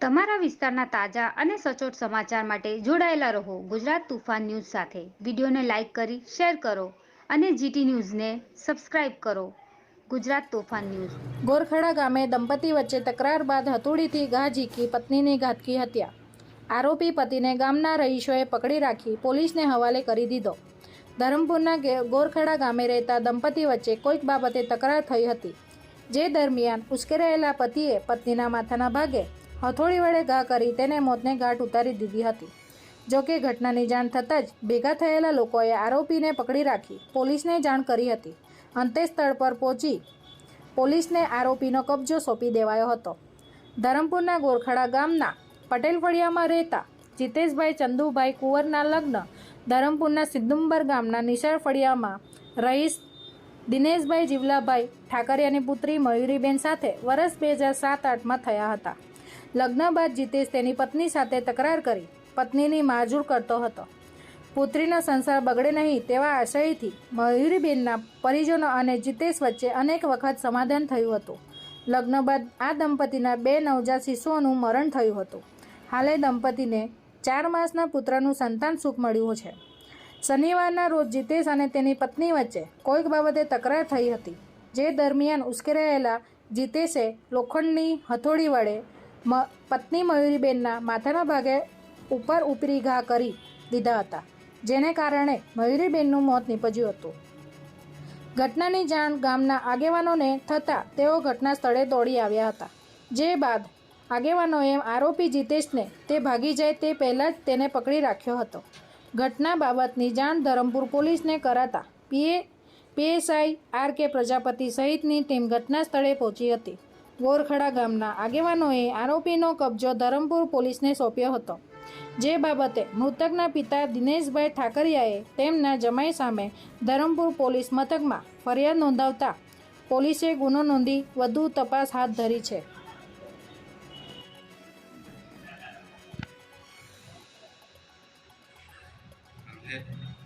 તમારા વિસ્તારના તાજા અને સચોટ સમાચાર માટે જોડાયેલા રહો ગુજરાત તુફાન ન્યૂઝ સાથે. વિડીયોને લાઇક કરી, શેર કરો અને જીટી ન્યૂઝને સબસ્ક્રાઇબ કરો. ગુજરાત તોફાન ન્યૂઝ. ગોરખડા ગામે દંપતી વચ્ચે તકરાર બાદ હથોડીથી ઘા ઝીકી પત્નીની ઘાતકી હત્યા. આરોપી પતિને ગામના રહીશોએ પકડી રાખી પોલીસને હવાલે કરી દીધો. ધરમપુરના ગોરખડા ગામે રહેતા દંપતી વચ્ચે કોઈક બાબતે તકરાર થઈ હતી. જે દરમિયાન ઉશ્કેરાયેલા પતિએ પત્નીના માથાના ભાગે હથોડી વડે ઘા કરી તેને મોતને ઘાટ ઉતારી દીધી હતી. જોકે ઘટનાની જાણ થતાં જ ભેગા થયેલા લોકોએ આરોપીને પકડી રાખી પોલીસને જાણ કરી હતી. અંતે સ્થળ પર પહોંચી પોલીસને આરોપીનો કબજો સોંપી દેવાયો હતો. ધરમપુરના ગોરખડા ગામના પટેલ ફળિયામાં રહેતા જીતેશભાઈ ચંદુભાઈ કુંવરના લગ્ન ધરમપુરના સિદ્ધુંબર ગામના નિશાળ ફળિયામાં રહીશ દિનેશભાઈ જીવલાભાઈ ઠાકરિયાની પુત્રી મયુરીબેન સાથે વર્ષ બે હજાર સાત આઠમાં થયા હતા. લગ્ન બાદ જીતેશ તેની પત્ની સાથે તકરાર કરી. પત્નીની મારઝૂડ કરતો હતો. પુત્રીનો સંસાર બગડે નહીં તેવા આશયથી મયુરીબેનના પરિજનો અને જીતેશ વચ્ચે અનેક વખત સમાધાન થયું હતું. લગ્ન બાદ આ દંપતીના બે નવજાત શિશુઓનું મરણ થયું હતું. હાલે દંપતીને ચાર માસના પુત્રનું સંતાન સુખ મળ્યું છે. શનિવારના રોજ જીતેશ અને તેની પત્ની વચ્ચે કોઈક બાબતે તકરાર થઈ હતી. જે દરમિયાન ઉશ્કેરાયેલા જીતેશે લોખંડની હથોડી વડે પત્ની મયુરીબેનના માથાના ભાગે ઉપર ઉપરી ઘા કરી દીધા હતા, જેને કારણે મયુરીબેનનું મોત નીપજ્યું હતું. ઘટનાની જાણ ગામના આગેવાનોને થતાં તેઓ ઘટના સ્થળે દોડી આવ્યા હતા, જે બાદ આગેવાનોએ આરોપી જીતેશને તે ભાગી જાય તે પહેલાં જ તેને પકડી રાખ્યો હતો. ઘટના બાબતની જાણ ધરમપુર પોલીસને કરાતા પીએ પીએસઆઈ આર કે પ્રજાપતિ સહિતની ટીમ ઘટના સ્થળે પહોંચી હતી. વોરખડા ગામના આગેવાનોએ આરોપીનો કબજો ધરમપુર પોલીસને સોંપ્યો હતો જે બાબતે મૃતકના પિતા દિનેશભાઈ ઠાકરિયાએ તેમના જમાઈ સામે ધરમપુર પોલીસ મથકમાં ફરિયાદ નોંધાવતા પોલીસે ગુનો નોંધી વધુ તપાસ હાથ ધરી છે Okay.